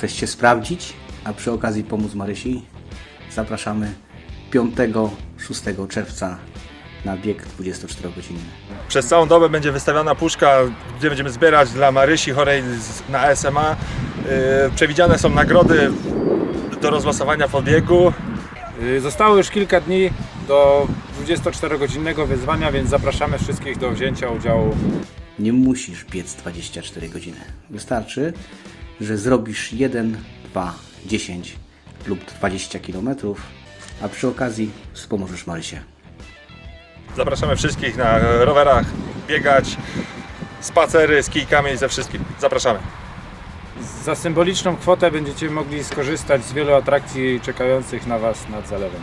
chcesz się sprawdzić, a przy okazji pomóc Marysi, zapraszamy 5-6 czerwca na bieg 24-godzinny. Przez całą dobę będzie wystawiona puszka, gdzie będziemy zbierać dla Marysi chorej na SMA. Yy, Przewidziane są nagrody do rozlosowania w podbiegu. Y, Zostało już kilka dni do 24-godzinnego wyzwania, więc zapraszamy wszystkich do wzięcia udziału. Nie musisz biec 24 godziny. Wystarczy, że zrobisz 1, 2, 10 lub 20 km, a przy okazji wspomożesz Marysię. Zapraszamy wszystkich na rowerach, biegać, spacery z kijkami, ze wszystkim. Zapraszamy. Za symboliczną kwotę będziecie mogli skorzystać z wielu atrakcji czekających na Was nad zalewem.